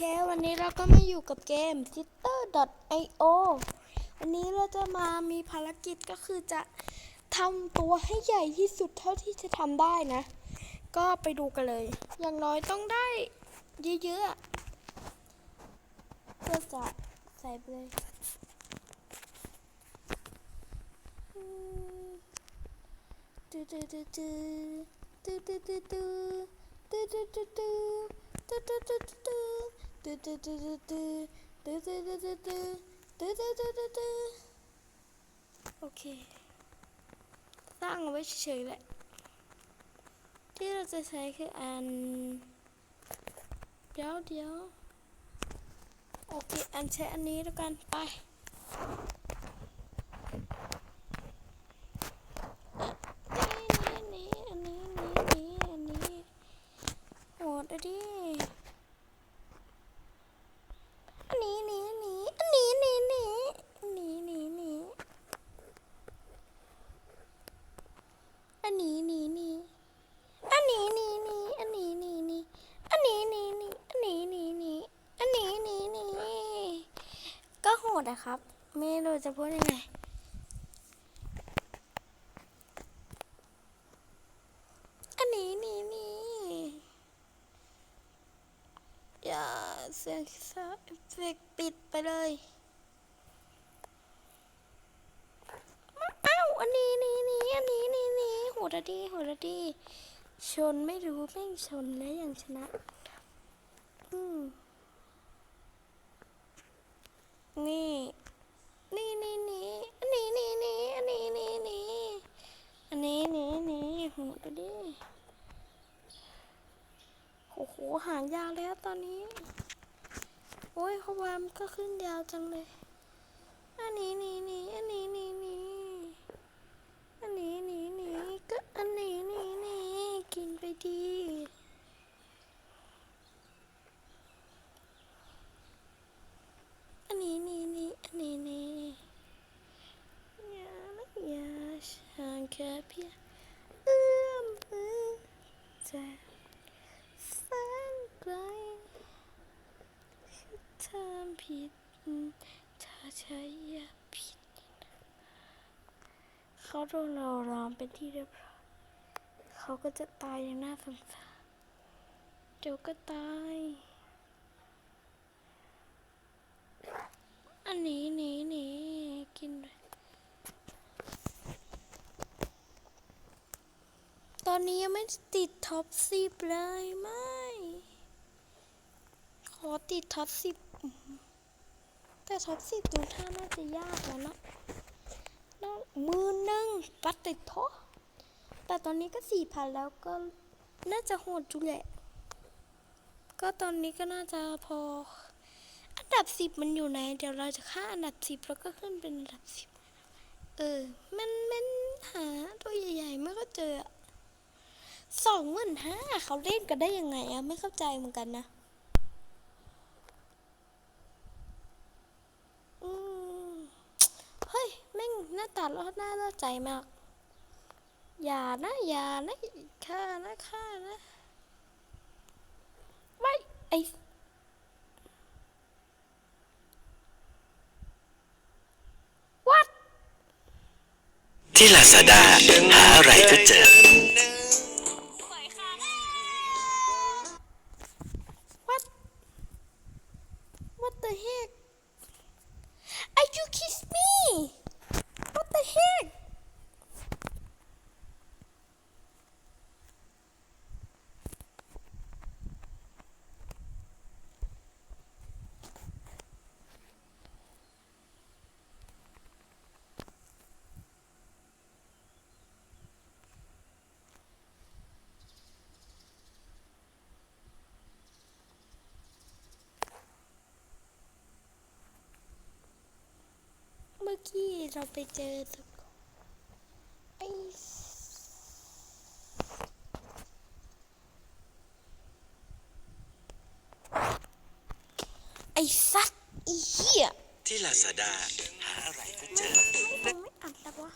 เควันนี้เราก็มาอยู่กับเกม sitter.io วันนี้เราจะมามีภารกิจก็คือจะทำตัวให้ใหญ่ที่สุดเท่าที่จะทำได้นะ ก็ไปดูกันเลย อย่างน้อยต้องได้เยอะๆอะเพื่อจะใส่ไปเลยอืมตื้อตื้อตื้อตื้อตื้อตื้อตื้อตื้อตื้อตื้อตื้อตื้อตื้อ ตื้อตื้อตื้อตื้อตื้อตื้อตื้อตื้อตื้อตื้อตื้อตื้อตื้อโอเค สร้างเอาไว้เฉยๆแหละ ที่เราจะใช้คืออัน เดี๋ยวเดี๋ยวโอเค อันใช้อันนี้แล้วกัน ไป ก็โหดอะครับ ไม่รู้จะพูดยังไงอันนี้นี่นี่อย่าเสียงซาเอฟเฟกปิดไปเลยอ้าวอันนี้นี่นี่อันนี้นี่นี่โหดอะดีโหดอะดีชนไม่รู้แม่งชนแล้วยังชนะ อืม นี่ นี่นี่นี่อันนี้นี่นี่อันนี้นี่นี่อันนี้นี่นี่โหดูดิโอ้โหหางยาวแล้วตอนนี้ โอ้ยเขาวามนก็ขึ้นยาวจังเลย อันนี้นี่นี่อันนี้นี่นี่อันนี้นี่นี่ก็อันนี้นี่นี่กินไปดีอันนี้นี่นี่อันนี้นี่อย่านะอย่าช่างแค่เพียงเอื้อมมือจะแสนไกลฉันทำผิดถ้าใช้ยาผิด เขาโดนเราล้อมเป็นที่เรียบร้อยเขาก็จะตายอย่างน่าสงสารเดี๋ยวก็ตาย อันนี้นี่นี่กินเลยต อนนี้ยังไม่ติดท็อปสิบเลยไม่ ขอติดท็อปสิบแต่ท็อปสิบดูท่าน่าจะยากแล้วเนะแล้วมือหนึ่งปัดติดท็อแต่ตอนนี้ก็สี่พันแล้วก็น่าจะโหดจุแหละ ก็ตอนนี้ก็น่าจะพอ อันดับสิบมันอยู่ไหน เดี๋ยวเราจะฆ่าอันดับสิบแล้วก็ขึ้นเป็นอันดับสิบเออ มันมันหาตัวใหญ่ๆไม่ก็เจออะ สองหมื่นห้าเขาเล่นกันได้ยังไงอะไม่เข้าใจเหมือนกันนะอืมเฮ้ยแม่งหน้าตาแล้วน่าน่าใจมาก อย่านะ อย่านะฆ่านะฆ่านะไว้ไอที่ลาซาด้าหาอะไรก็เจอ heck กี้เราไปเจอตะกไอไอสัตว์ไอเหี้ยที่ลาซาด้าหาอะไรก็เจอไม่ไม่อัดแล้ววะ